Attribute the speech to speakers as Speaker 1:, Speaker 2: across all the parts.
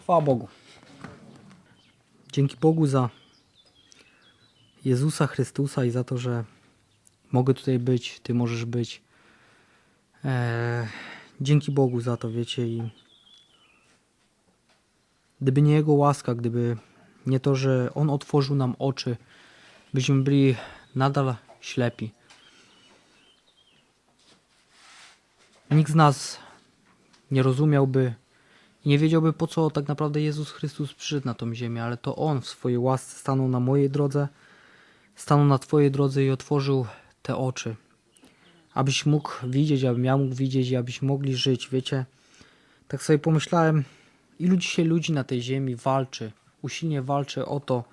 Speaker 1: Chwała Bogu. Dzięki Bogu za Jezusa Chrystusa i za to, że mogę tutaj być, Ty możesz być. Eee, dzięki Bogu za to, wiecie, i gdyby nie Jego łaska, gdyby nie to, że On otworzył nam oczy, byśmy byli nadal ślepi. Nikt z nas nie rozumiałby i nie wiedziałby po co tak naprawdę Jezus Chrystus przyszedł na tą ziemię, ale to On w swojej łasce stanął na mojej drodze, stanął na Twojej drodze i otworzył te oczy. Abyś mógł widzieć, abym ja mógł widzieć i abyśmy mogli żyć, wiecie. Tak sobie pomyślałem, ilu dzisiaj ludzi na tej ziemi walczy, usilnie walczy o to,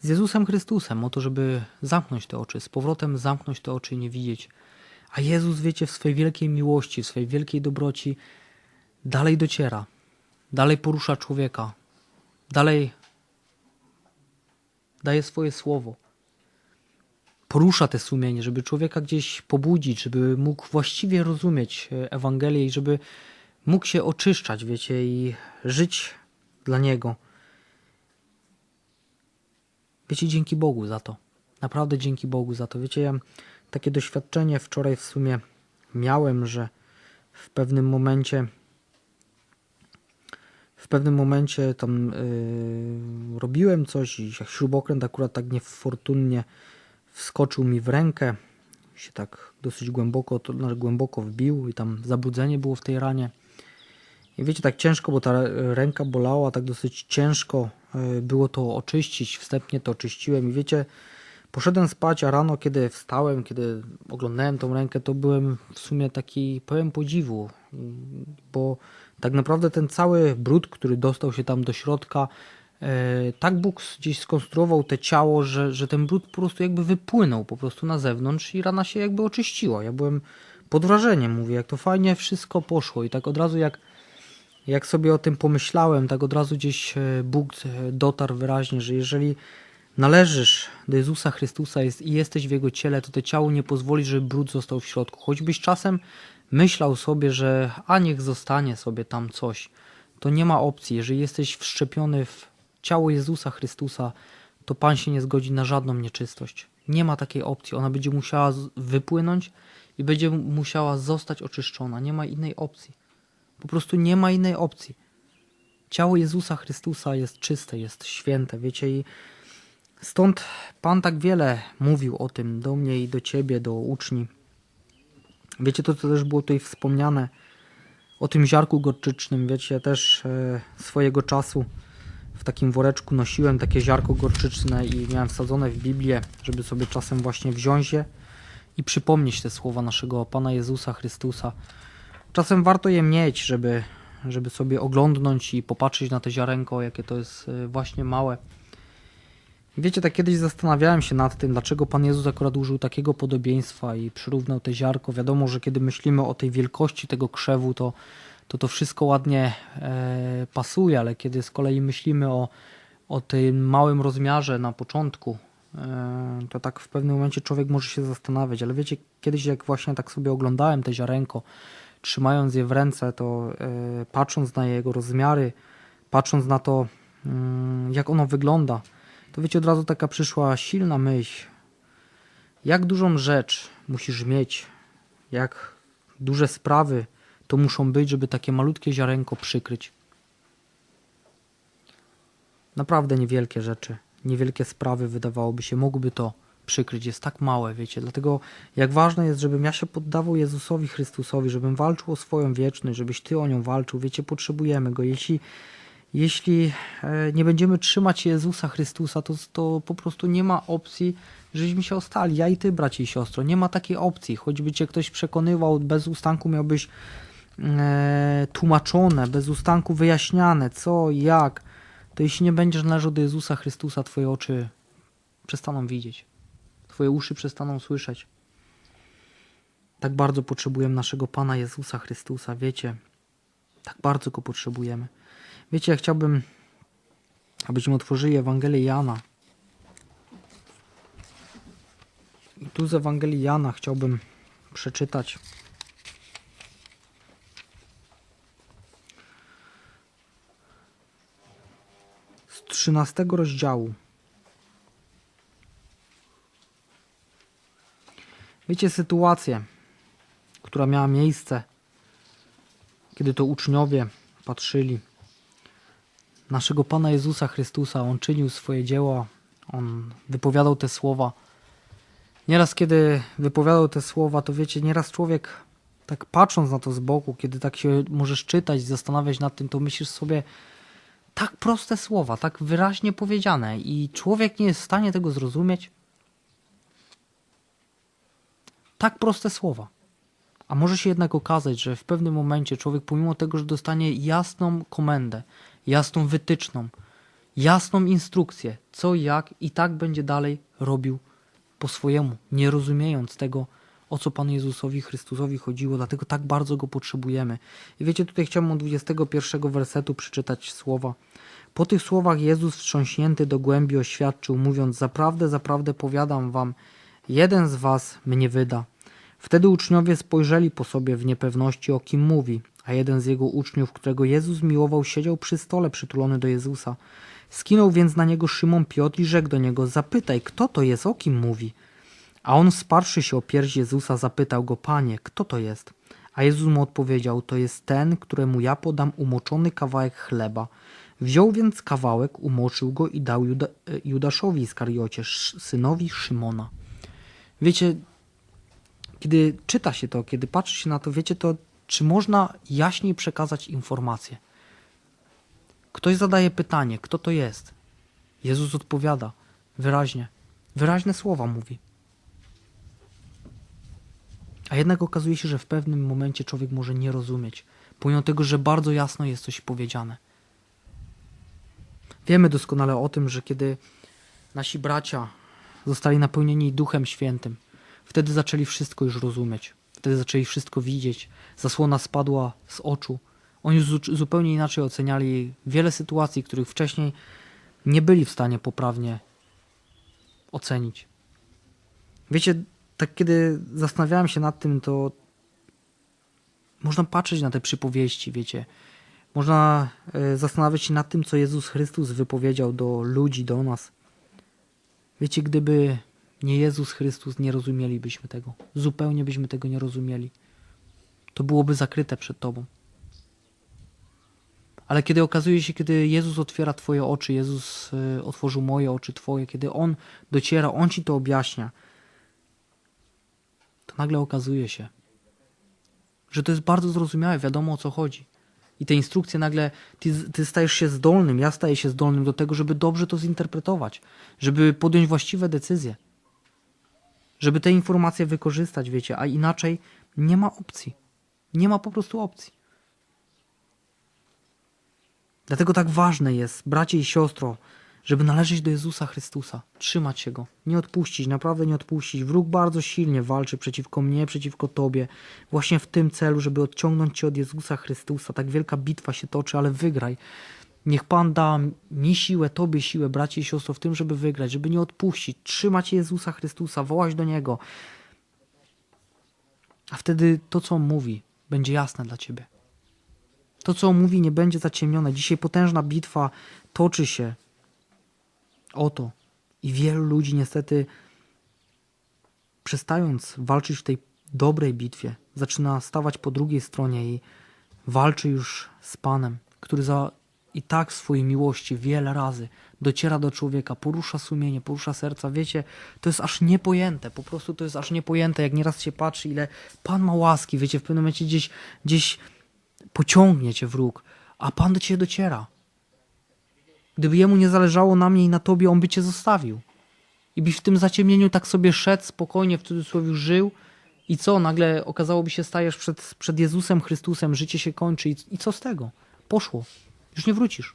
Speaker 1: z Jezusem Chrystusem, o to, żeby zamknąć te oczy, z powrotem zamknąć te oczy i nie widzieć. A Jezus, wiecie, w swojej wielkiej miłości, w swojej wielkiej dobroci dalej dociera, dalej porusza człowieka, dalej daje swoje słowo. Porusza te sumienie, żeby człowieka gdzieś pobudzić, żeby mógł właściwie rozumieć e, Ewangelię i żeby mógł się oczyszczać, wiecie, i żyć dla Niego. Wiecie, dzięki Bogu za to. Naprawdę dzięki Bogu za to. Wiecie, ja takie doświadczenie wczoraj w sumie miałem, że w pewnym momencie w pewnym momencie tam yy, robiłem coś i śrubokręt akurat tak niefortunnie wskoczył mi w rękę się tak dosyć głęboko, to znaczy głęboko wbił i tam zabrudzenie było w tej ranie. I wiecie, tak ciężko, bo ta ręka bolała, tak dosyć ciężko yy, było to oczyścić. Wstępnie to oczyściłem i wiecie, poszedłem spać, a rano, kiedy wstałem, kiedy oglądałem tą rękę, to byłem w sumie taki pełen podziwu, bo tak naprawdę ten cały brud, który dostał się tam do środka, e, tak Bóg gdzieś skonstruował te ciało, że, że ten brud po prostu jakby wypłynął po prostu na zewnątrz i rana się jakby oczyściła. Ja byłem pod wrażeniem, mówię, jak to fajnie wszystko poszło i tak od razu jak, jak sobie o tym pomyślałem, tak od razu gdzieś e, Bóg e, dotarł wyraźnie, że jeżeli należysz do Jezusa Chrystusa i jesteś w Jego ciele, to to ciało nie pozwoli, żeby brud został w środku. Choćbyś czasem myślał sobie, że a niech zostanie sobie tam coś, to nie ma opcji. Jeżeli jesteś wszczepiony w ciało Jezusa Chrystusa, to Pan się nie zgodzi na żadną nieczystość. Nie ma takiej opcji. Ona będzie musiała wypłynąć i będzie musiała zostać oczyszczona. Nie ma innej opcji. Po prostu nie ma innej opcji. Ciało Jezusa Chrystusa jest czyste, jest święte, wiecie, i stąd Pan tak wiele mówił o tym do mnie i do ciebie, do uczni. Wiecie, to co też było tutaj wspomniane o tym ziarku gorczycznym. Wiecie, ja też e, swojego czasu w takim woreczku nosiłem takie ziarko gorczyczne i miałem wsadzone w Biblię, żeby sobie czasem właśnie wziąć je i przypomnieć te słowa naszego Pana Jezusa Chrystusa. Czasem warto je mieć, żeby, żeby sobie oglądnąć i popatrzeć na te ziarenko, jakie to jest e, właśnie małe. Wiecie, tak kiedyś zastanawiałem się nad tym, dlaczego Pan Jezus akurat użył takiego podobieństwa i przyrównał te ziarko. Wiadomo, że kiedy myślimy o tej wielkości tego krzewu, to to, to wszystko ładnie e, pasuje, ale kiedy z kolei myślimy o, o tym małym rozmiarze na początku, e, to tak w pewnym momencie człowiek może się zastanawiać. Ale wiecie, kiedyś jak właśnie tak sobie oglądałem te ziarenko, trzymając je w ręce, to e, patrząc na jego rozmiary, patrząc na to, mm, jak ono wygląda, to wiecie, od razu taka przyszła silna myśl. Jak dużą rzecz musisz mieć, jak duże sprawy to muszą być, żeby takie malutkie ziarenko przykryć. Naprawdę niewielkie rzeczy, niewielkie sprawy wydawałoby się, mogłyby to przykryć. Jest tak małe, wiecie. Dlatego jak ważne jest, żebym ja się poddawał Jezusowi Chrystusowi, żebym walczył o swoją wieczność, żebyś ty o nią walczył. Wiecie, potrzebujemy go. Jeśli jeśli e, nie będziemy trzymać Jezusa Chrystusa, to, to po prostu nie ma opcji, żebyśmy się ostali. Ja i ty, bracie i siostro, nie ma takiej opcji. Choćby cię ktoś przekonywał, bez ustanku miałbyś e, tłumaczone, bez ustanku wyjaśniane, co, jak, to jeśli nie będziesz należał do Jezusa Chrystusa, twoje oczy przestaną widzieć. Twoje uszy przestaną słyszeć. Tak bardzo potrzebujemy naszego Pana Jezusa Chrystusa, wiecie. Tak bardzo go potrzebujemy. Wiecie, ja chciałbym, abyśmy otworzyli Ewangelię Jana. I tu z Ewangelii Jana chciałbym przeczytać. 13 rozdziału. Wiecie sytuację, która miała miejsce, kiedy to uczniowie patrzyli naszego Pana Jezusa Chrystusa. On czynił swoje dzieła, on wypowiadał te słowa. Nieraz, kiedy wypowiadał te słowa, to wiecie, nieraz człowiek, tak patrząc na to z boku, kiedy tak się możesz czytać, zastanawiać nad tym, to myślisz sobie, tak proste słowa, tak wyraźnie powiedziane, i człowiek nie jest w stanie tego zrozumieć. Tak proste słowa. A może się jednak okazać, że w pewnym momencie człowiek, pomimo tego, że dostanie jasną komendę, jasną wytyczną, jasną instrukcję, co, jak i tak będzie dalej robił po swojemu, nie rozumiejąc tego, o co Panu Jezusowi Chrystusowi chodziło, dlatego tak bardzo Go potrzebujemy. I wiecie, tutaj chciałbym od 21 wersetu przeczytać słowa. Po tych słowach Jezus wstrząśnięty do głębi oświadczył, mówiąc, zaprawdę, zaprawdę powiadam wam, jeden z was mnie wyda. Wtedy uczniowie spojrzeli po sobie w niepewności, o kim mówi, a jeden z jego uczniów, którego Jezus miłował, siedział przy stole przytulony do Jezusa. Skinął więc na niego Szymon Piotr i rzekł do niego, zapytaj, kto to jest, o kim mówi. A on sparszy się o pierś Jezusa, zapytał go, panie, kto to jest? A Jezus mu odpowiedział, to jest ten, któremu ja podam umoczony kawałek chleba. Wziął więc kawałek, umoczył go i dał Juda, Judaszowi Iskariocie, synowi Szymona. Wiecie, kiedy czyta się to, kiedy patrzy się na to, wiecie to, czy można jaśniej przekazać informację? Ktoś zadaje pytanie, kto to jest? Jezus odpowiada wyraźnie, wyraźne słowa mówi. A jednak okazuje się, że w pewnym momencie człowiek może nie rozumieć, pomimo tego, że bardzo jasno jest coś powiedziane. Wiemy doskonale o tym, że kiedy nasi bracia zostali napełnieni Duchem Świętym, wtedy zaczęli wszystko już rozumieć, wtedy zaczęli wszystko widzieć, zasłona spadła z oczu. Oni zu- zupełnie inaczej oceniali wiele sytuacji, których wcześniej nie byli w stanie poprawnie ocenić. Wiecie, tak kiedy zastanawiałem się nad tym, to można patrzeć na te przypowieści, wiecie. Można e, zastanawiać się nad tym, co Jezus Chrystus wypowiedział do ludzi, do nas. Wiecie, gdyby nie Jezus Chrystus, nie rozumielibyśmy tego. Zupełnie byśmy tego nie rozumieli. To byłoby zakryte przed Tobą. Ale kiedy okazuje się, kiedy Jezus otwiera Twoje oczy, Jezus e, otworzył moje oczy, Twoje, kiedy On dociera, On Ci to objaśnia, to nagle okazuje się, że to jest bardzo zrozumiałe, wiadomo o co chodzi. I te instrukcje nagle, ty, ty stajesz się zdolnym, ja staję się zdolnym do tego, żeby dobrze to zinterpretować, żeby podjąć właściwe decyzje, żeby te informacje wykorzystać, wiecie, a inaczej nie ma opcji. Nie ma po prostu opcji. Dlatego tak ważne jest, bracie i siostro, żeby należeć do Jezusa Chrystusa, trzymać się Go, nie odpuścić, naprawdę nie odpuścić. Wróg bardzo silnie walczy przeciwko mnie, przeciwko Tobie, właśnie w tym celu, żeby odciągnąć Cię od Jezusa Chrystusa. Tak wielka bitwa się toczy, ale wygraj. Niech Pan da mi siłę, Tobie siłę, bracie i siostro, w tym, żeby wygrać, żeby nie odpuścić, trzymać Jezusa Chrystusa, wołać do Niego. A wtedy to, co On mówi, będzie jasne dla Ciebie. To, co On mówi, nie będzie zaciemnione. Dzisiaj potężna bitwa toczy się o to. I wielu ludzi niestety, przestając walczyć w tej dobrej bitwie, zaczyna stawać po drugiej stronie i walczy już z Panem, który za i tak w swojej miłości wiele razy dociera do człowieka, porusza sumienie, porusza serca. Wiecie, to jest aż niepojęte, po prostu to jest aż niepojęte, jak nieraz się patrzy, ile Pan ma łaski, wiecie, w pewnym momencie gdzieś, gdzieś pociągnie cię wróg, a Pan do ciebie dociera. Gdyby jemu nie zależało na mnie i na tobie, on by cię zostawił. I byś w tym zaciemnieniu tak sobie szedł, spokojnie, w cudzysłowie żył. I co? Nagle okazałoby się, stajesz przed, przed Jezusem Chrystusem, życie się kończy. I, I co z tego? Poszło. Już nie wrócisz.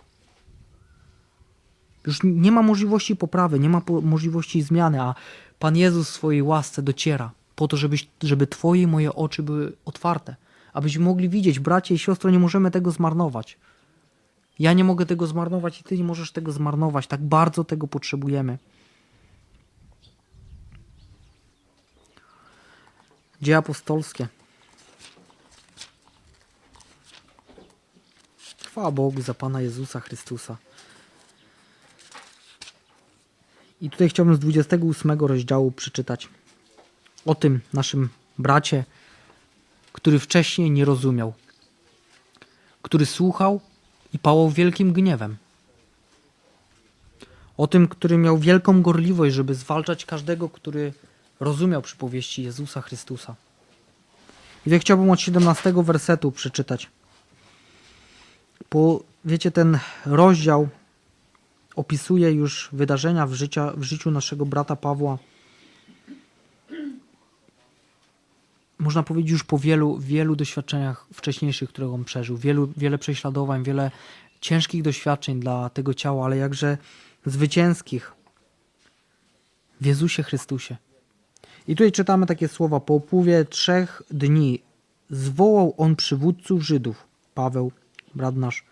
Speaker 1: Już nie ma możliwości poprawy, nie ma po- możliwości zmiany, a Pan Jezus w swojej łasce dociera po to, żebyś, żeby Twoje i moje oczy były otwarte, abyśmy mogli widzieć, bracie i siostro, nie możemy tego zmarnować. Ja nie mogę tego zmarnować i Ty nie możesz tego zmarnować. Tak bardzo tego potrzebujemy. Dzieje apostolskie. Chwała Bogu za Pana Jezusa Chrystusa. I tutaj chciałbym z 28 rozdziału przeczytać o tym naszym bracie, który wcześniej nie rozumiał, który słuchał i pałał wielkim gniewem. O tym, który miał wielką gorliwość, żeby zwalczać każdego, który rozumiał przypowieści Jezusa Chrystusa. I tutaj chciałbym od 17 wersetu przeczytać. Bo wiecie, ten rozdział opisuje już wydarzenia w, życia, w życiu naszego brata Pawła. Można powiedzieć już po wielu, wielu doświadczeniach wcześniejszych, które on przeżył. Wielu, wiele prześladowań, wiele ciężkich doświadczeń dla tego ciała, ale jakże zwycięskich w Jezusie Chrystusie. I tutaj czytamy takie słowa. Po upływie trzech dni zwołał on przywódców Żydów, Paweł, brat nasz.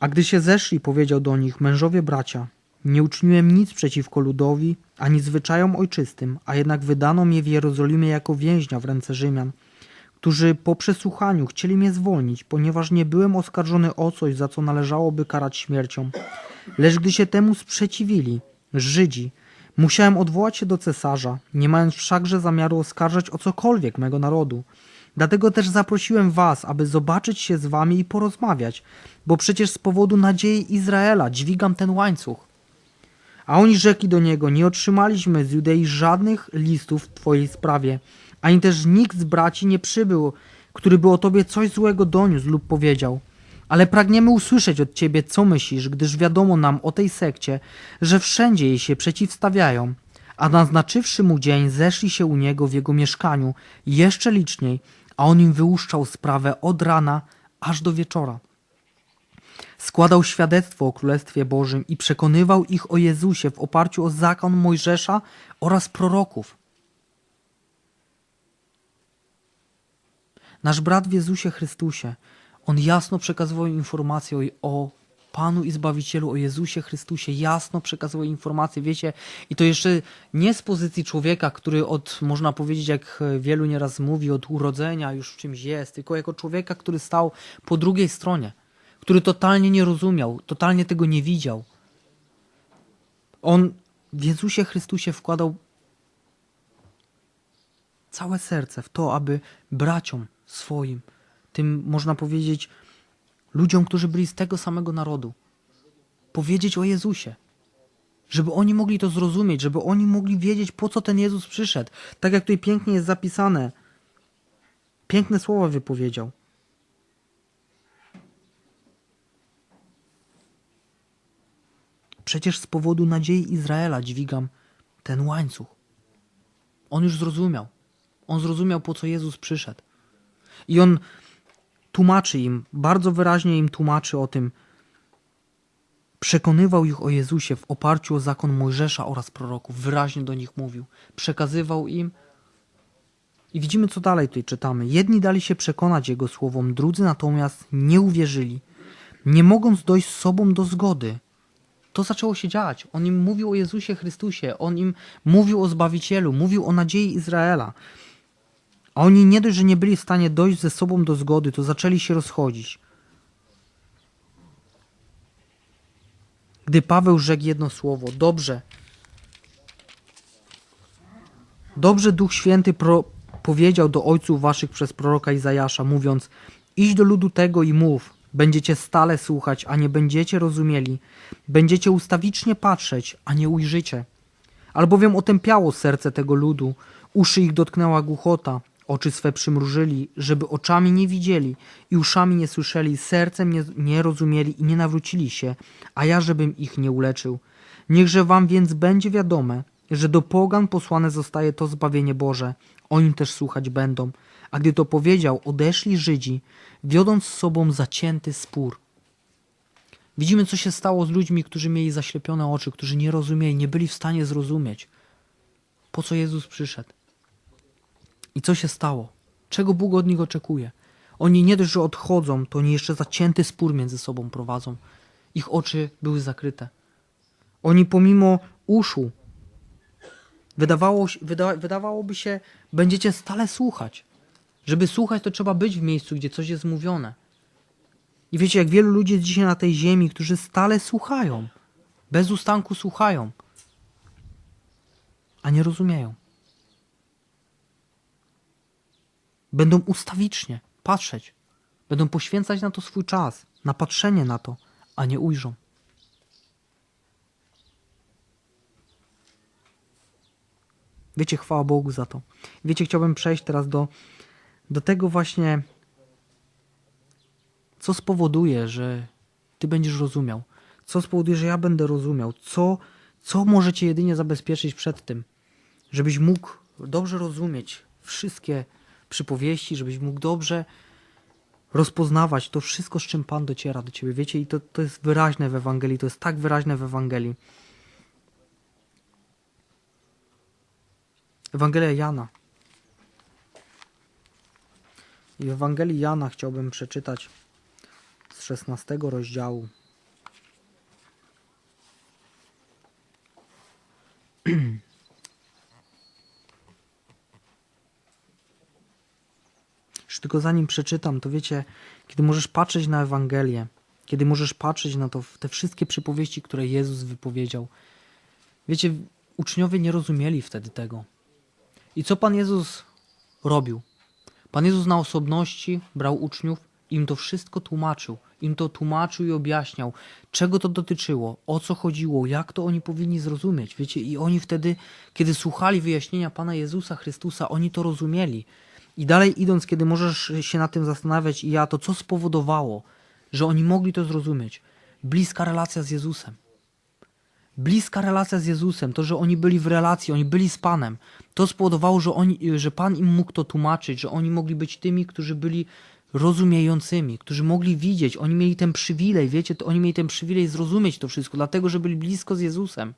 Speaker 1: A gdy się zeszli, powiedział do nich, mężowie bracia, nie uczyniłem nic przeciwko ludowi, ani zwyczajom ojczystym, a jednak wydano mnie w Jerozolimie jako więźnia w ręce Rzymian, którzy po przesłuchaniu chcieli mnie zwolnić, ponieważ nie byłem oskarżony o coś, za co należałoby karać śmiercią. Lecz gdy się temu sprzeciwili, Żydzi, musiałem odwołać się do cesarza, nie mając wszakże zamiaru oskarżać o cokolwiek mego narodu. Dlatego też zaprosiłem was, aby zobaczyć się z wami i porozmawiać, bo przecież z powodu nadziei Izraela dźwigam ten łańcuch. A oni rzekli do niego, nie otrzymaliśmy z Judei żadnych listów w twojej sprawie, ani też nikt z braci nie przybył, który by o tobie coś złego doniósł lub powiedział. Ale pragniemy usłyszeć od ciebie, co myślisz, gdyż wiadomo nam o tej sekcie, że wszędzie jej się przeciwstawiają. A naznaczywszy mu dzień, zeszli się u niego w jego mieszkaniu jeszcze liczniej, a on im wyłuszczał sprawę od rana aż do wieczora. Składał świadectwo o Królestwie Bożym i przekonywał ich o Jezusie w oparciu o zakon Mojżesza oraz proroków. Nasz brat w Jezusie Chrystusie, on jasno przekazywał informację o, o Panu i Zbawicielu, o Jezusie Chrystusie, jasno przekazywał informacje, wiecie, i to jeszcze nie z pozycji człowieka, który od, można powiedzieć, jak wielu nieraz mówi, od urodzenia już w czymś jest, tylko jako człowieka, który stał po drugiej stronie, który totalnie nie rozumiał, totalnie tego nie widział. On w Jezusie Chrystusie wkładał całe serce w to, aby braciom swoim, tym można powiedzieć, ludziom, którzy byli z tego samego narodu, powiedzieć o Jezusie. Żeby oni mogli to zrozumieć, żeby oni mogli wiedzieć, po co ten Jezus przyszedł. Tak jak tutaj pięknie jest zapisane. Piękne słowa wypowiedział. Przecież z powodu nadziei Izraela dźwigam ten łańcuch. On już zrozumiał. On zrozumiał, po co Jezus przyszedł. I on tłumaczy im, bardzo wyraźnie im tłumaczy o tym, przekonywał ich o Jezusie w oparciu o zakon Mojżesza oraz proroków, wyraźnie do nich mówił, przekazywał im. I widzimy, co dalej tutaj czytamy. Jedni dali się przekonać Jego słowom, drudzy natomiast nie uwierzyli, nie mogąc dojść z sobą do zgody. To zaczęło się dziać. On im mówił o Jezusie Chrystusie, on im mówił o Zbawicielu, mówił o nadziei Izraela. A oni nie dość, że nie byli w stanie dojść ze sobą do zgody, to zaczęli się rozchodzić. Gdy Paweł rzekł jedno słowo, dobrze, dobrze Duch Święty pro, powiedział do ojców waszych przez proroka Izajasza, mówiąc, idź do ludu tego i mów, będziecie stale słuchać, a nie będziecie rozumieli, będziecie ustawicznie patrzeć, a nie ujrzycie. Albowiem otępiało serce tego ludu, uszy ich dotknęła głuchota, Oczy swe przymrużyli, żeby oczami nie widzieli i uszami nie słyszeli, sercem nie, nie rozumieli i nie nawrócili się, a ja żebym ich nie uleczył. Niechże wam więc będzie wiadome, że do pogan posłane zostaje to zbawienie Boże. Oni też słuchać będą. A gdy to powiedział, odeszli Żydzi, wiodąc z sobą zacięty spór. Widzimy, co się stało z ludźmi, którzy mieli zaślepione oczy, którzy nie rozumieli, nie byli w stanie zrozumieć, po co Jezus przyszedł. I co się stało? Czego Bóg od nich oczekuje? Oni nie dość, że odchodzą, to oni jeszcze zacięty spór między sobą prowadzą. Ich oczy były zakryte. Oni pomimo uszu, wydawało, wyda, wydawałoby się, będziecie stale słuchać. Żeby słuchać, to trzeba być w miejscu, gdzie coś jest mówione. I wiecie, jak wielu ludzi jest dzisiaj na tej ziemi, którzy stale słuchają, bez ustanku słuchają, a nie rozumieją. Będą ustawicznie patrzeć, będą poświęcać na to swój czas, na patrzenie na to, a nie ujrzą. Wiecie, chwała Bogu za to. Wiecie, chciałbym przejść teraz do, do tego właśnie, co spowoduje, że Ty będziesz rozumiał. Co spowoduje, że ja będę rozumiał. Co, co może Cię jedynie zabezpieczyć przed tym, żebyś mógł dobrze rozumieć wszystkie przypowieści, żebyś mógł dobrze rozpoznawać to wszystko, z czym Pan dociera do Ciebie. Wiecie, i to, to jest wyraźne w Ewangelii, to jest tak wyraźne w Ewangelii. Ewangelia Jana. I w Ewangelii Jana chciałbym przeczytać z 16 rozdziału. Już tylko zanim przeczytam, to wiecie, kiedy możesz patrzeć na Ewangelię, kiedy możesz patrzeć na to, te wszystkie przypowieści, które Jezus wypowiedział, wiecie, uczniowie nie rozumieli wtedy tego. I co Pan Jezus robił? Pan Jezus na osobności brał uczniów, im to wszystko tłumaczył, im to tłumaczył i objaśniał, czego to dotyczyło, o co chodziło, jak to oni powinni zrozumieć. Wiecie, i oni wtedy, kiedy słuchali wyjaśnienia Pana Jezusa Chrystusa, oni to rozumieli. I dalej idąc, kiedy możesz się nad tym zastanawiać, i ja, to co spowodowało, że oni mogli to zrozumieć? Bliska relacja z Jezusem. Bliska relacja z Jezusem, to, że oni byli w relacji, oni byli z Panem, to spowodowało, że, oni, że Pan im mógł to tłumaczyć, że oni mogli być tymi, którzy byli rozumiejącymi, którzy mogli widzieć, oni mieli ten przywilej, wiecie, to oni mieli ten przywilej zrozumieć to wszystko, dlatego, że byli blisko z Jezusem.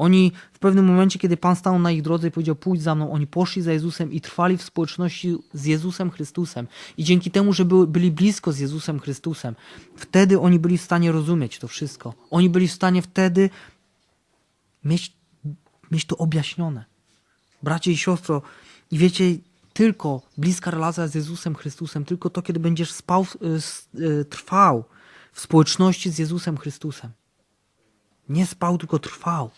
Speaker 1: Oni w pewnym momencie, kiedy Pan stał na ich drodze i powiedział: Pójdź za mną, oni poszli za Jezusem i trwali w społeczności z Jezusem Chrystusem. I dzięki temu, że byli blisko z Jezusem Chrystusem, wtedy oni byli w stanie rozumieć to wszystko. Oni byli w stanie wtedy mieć, mieć to objaśnione. Bracie i siostro, i wiecie, tylko bliska relacja z Jezusem Chrystusem, tylko to, kiedy będziesz spał, trwał w społeczności z Jezusem Chrystusem. Nie spał, tylko trwał.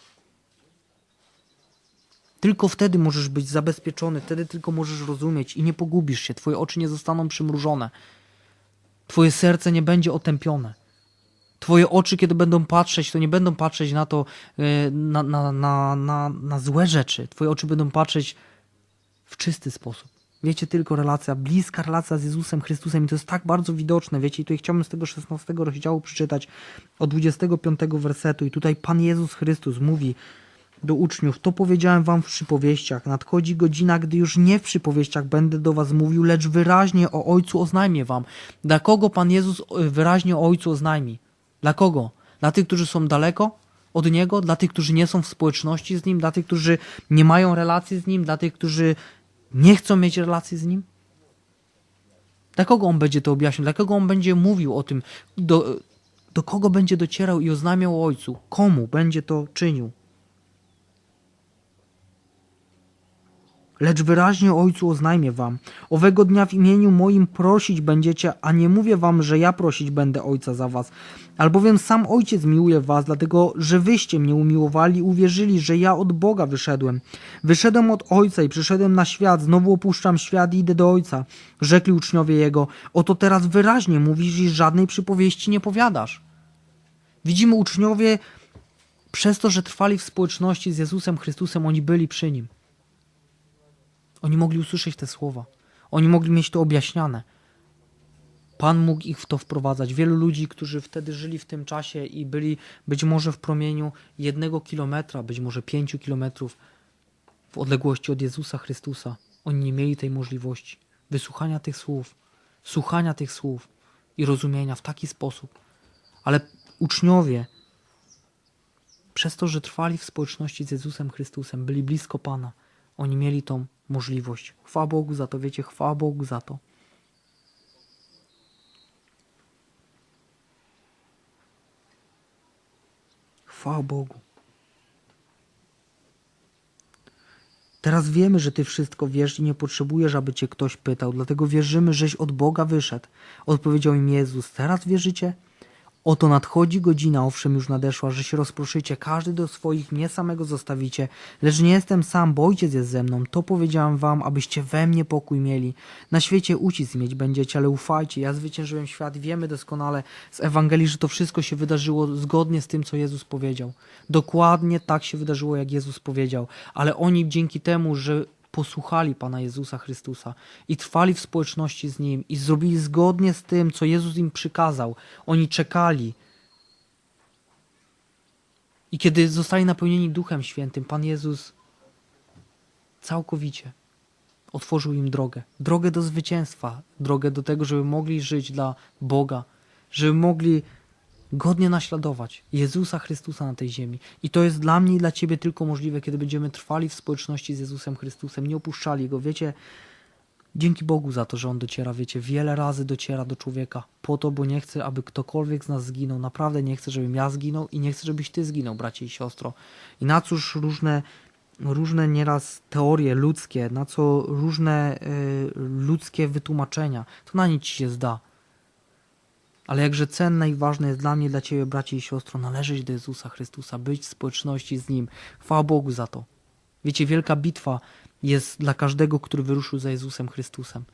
Speaker 1: Tylko wtedy możesz być zabezpieczony, wtedy tylko możesz rozumieć i nie pogubisz się. Twoje oczy nie zostaną przymrużone. Twoje serce nie będzie otępione. Twoje oczy, kiedy będą patrzeć, to nie będą patrzeć na to, na, na, na, na, na złe rzeczy. Twoje oczy będą patrzeć w czysty sposób. Wiecie, tylko relacja, bliska relacja z Jezusem Chrystusem i to jest tak bardzo widoczne. Wiecie, i tutaj chciałbym z tego 16 rozdziału przeczytać od 25 wersetu i tutaj Pan Jezus Chrystus mówi do uczniów, to powiedziałem wam w przypowieściach, nadchodzi godzina, gdy już nie w przypowieściach będę do was mówił, lecz wyraźnie o Ojcu oznajmię wam. Dla kogo Pan Jezus wyraźnie o Ojcu oznajmi? Dla kogo? Dla tych, którzy są daleko od Niego? Dla tych, którzy nie są w społeczności z Nim? Dla tych, którzy nie mają relacji z Nim? Dla tych, którzy nie chcą mieć relacji z Nim? Dla kogo On będzie to objaśniał? Dla kogo On będzie mówił o tym? Do, do kogo będzie docierał i oznajmiał o Ojcu? Komu będzie to czynił? Lecz wyraźnie Ojcu oznajmię wam, owego dnia w imieniu moim prosić będziecie, a nie mówię wam, że ja prosić będę Ojca za was, albowiem sam Ojciec miłuje was, dlatego, że wyście mnie umiłowali uwierzyli, że ja od Boga wyszedłem. Wyszedłem od Ojca i przyszedłem na świat, znowu opuszczam świat i idę do Ojca. Rzekli uczniowie Jego, oto teraz wyraźnie mówisz i żadnej przypowieści nie powiadasz. Widzimy uczniowie, przez to, że trwali w społeczności z Jezusem Chrystusem, oni byli przy Nim. Oni mogli usłyszeć te słowa. Oni mogli mieć to objaśniane. Pan mógł ich w to wprowadzać. Wielu ludzi, którzy wtedy żyli w tym czasie i byli być może w promieniu jednego kilometra, być może pięciu kilometrów w odległości od Jezusa Chrystusa, oni nie mieli tej możliwości wysłuchania tych słów, słuchania tych słów i rozumienia w taki sposób. Ale uczniowie, przez to, że trwali w społeczności z Jezusem Chrystusem, byli blisko Pana, oni mieli tą możliwość. Chwała Bogu za to, wiecie, chwała Bogu za to. Chwała Bogu. Teraz wiemy, że Ty wszystko wiesz i nie potrzebujesz, aby Cię ktoś pytał, dlatego wierzymy, żeś od Boga wyszedł. Odpowiedział im Jezus, teraz wierzycie? Oto nadchodzi godzina, owszem już nadeszła, że się rozproszycie, każdy do swoich, mnie samego zostawicie. Lecz nie jestem sam, bo ojciec jest ze mną. To powiedziałem wam, abyście we mnie pokój mieli. Na świecie ucisk mieć będziecie, ale ufajcie, ja zwyciężyłem świat. Wiemy doskonale z Ewangelii, że to wszystko się wydarzyło zgodnie z tym, co Jezus powiedział. Dokładnie tak się wydarzyło, jak Jezus powiedział. Ale oni dzięki temu, że posłuchali Pana Jezusa Chrystusa i trwali w społeczności z Nim i zrobili zgodnie z tym, co Jezus im przykazał. Oni czekali. I kiedy zostali napełnieni Duchem Świętym, Pan Jezus całkowicie otworzył im drogę. Drogę do zwycięstwa, drogę do tego, żeby mogli żyć dla Boga, żeby mogli godnie naśladować Jezusa Chrystusa na tej ziemi. I to jest dla mnie i dla Ciebie tylko możliwe, kiedy będziemy trwali w społeczności z Jezusem Chrystusem, nie opuszczali Go. Wiecie, dzięki Bogu za to, że On dociera, wiecie, wiele razy dociera do człowieka po to, bo nie chce, aby ktokolwiek z nas zginął. Naprawdę nie chce, żebym ja zginął i nie chce, żebyś Ty zginął, bracie i siostro. I na cóż różne różne nieraz teorie ludzkie, na co różne y, ludzkie wytłumaczenia, to na nic się zda. Ale jakże cenne i ważne jest dla mnie, dla Ciebie, bracie i siostro, należeć do Jezusa Chrystusa, być w społeczności z Nim. Chwała Bogu za to. Wiecie, wielka bitwa jest dla każdego, który wyruszył za Jezusem Chrystusem.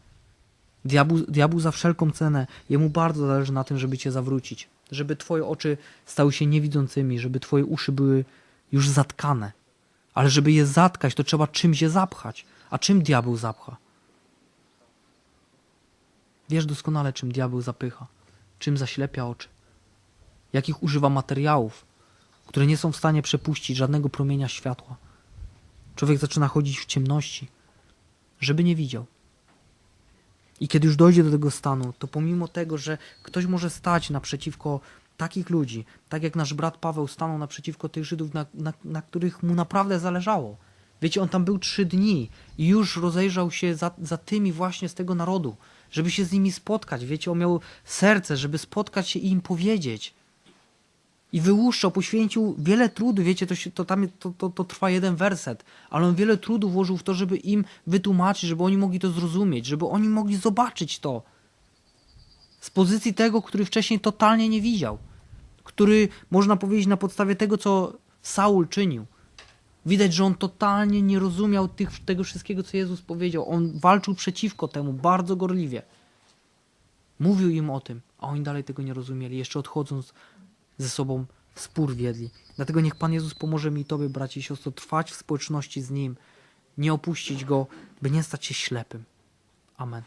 Speaker 1: Diabłu za wszelką cenę, jemu bardzo zależy na tym, żeby Cię zawrócić. Żeby Twoje oczy stały się niewidzącymi, żeby Twoje uszy były już zatkane. Ale żeby je zatkać, to trzeba czymś je zapchać. A czym diabeł zapcha? Wiesz doskonale, czym diabeł zapycha czym zaślepia oczy, jakich używa materiałów, które nie są w stanie przepuścić żadnego promienia światła. Człowiek zaczyna chodzić w ciemności, żeby nie widział. I kiedy już dojdzie do tego stanu, to pomimo tego, że ktoś może stać naprzeciwko takich ludzi, tak jak nasz brat Paweł stanął naprzeciwko tych Żydów, na, na, na których mu naprawdę zależało. Wiecie, on tam był trzy dni i już rozejrzał się za, za tymi właśnie z tego narodu, żeby się z nimi spotkać. Wiecie, on miał serce, żeby spotkać się i im powiedzieć. I wyłuszczał, poświęcił wiele trudu, wiecie, to, się, to tam to, to, to trwa jeden werset, ale on wiele trudu włożył w to, żeby im wytłumaczyć, żeby oni mogli to zrozumieć, żeby oni mogli zobaczyć to. Z pozycji tego, który wcześniej totalnie nie widział. Który, można powiedzieć, na podstawie tego, co Saul czynił. Widać, że on totalnie nie rozumiał tych, tego wszystkiego, co Jezus powiedział. On walczył przeciwko temu bardzo gorliwie. Mówił im o tym, a oni dalej tego nie rozumieli. Jeszcze odchodząc ze sobą spór wiedli. Dlatego niech Pan Jezus pomoże mi Tobie, bracie i siostro, trwać w społeczności z Nim, nie opuścić Go, by nie stać się ślepym. Amen.